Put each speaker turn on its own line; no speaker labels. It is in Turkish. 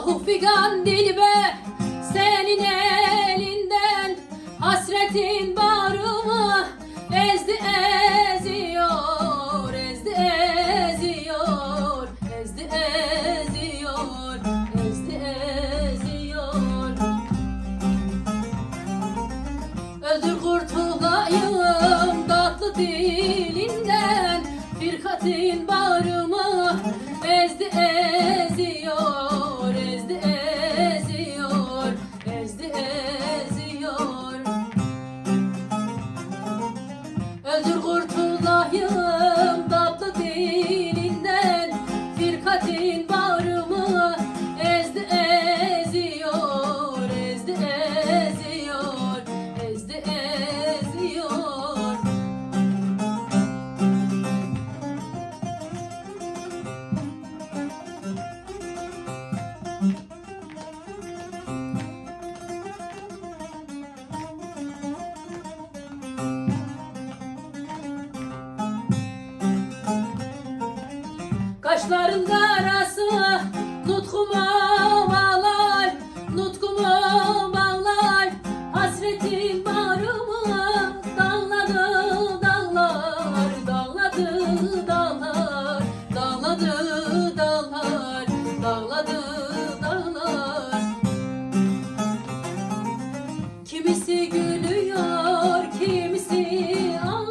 Ahu figan dilbe senin elinden Hasretin bağrımı ezdi eziyor Ezdi eziyor Ezdi eziyor Ezdi eziyor. Öldür kurtulayım tatlı dilinden Firkatin Öldür kurtulayım Kaşların karası nutkumu bağlar Nutkumu bağlar Hasretin bağrımı Dağladı dağlar Dağladı dağlar. Dağladı dağlar Dağladı dağlar. Kimisi gülüyor Kimisi ağlıyor.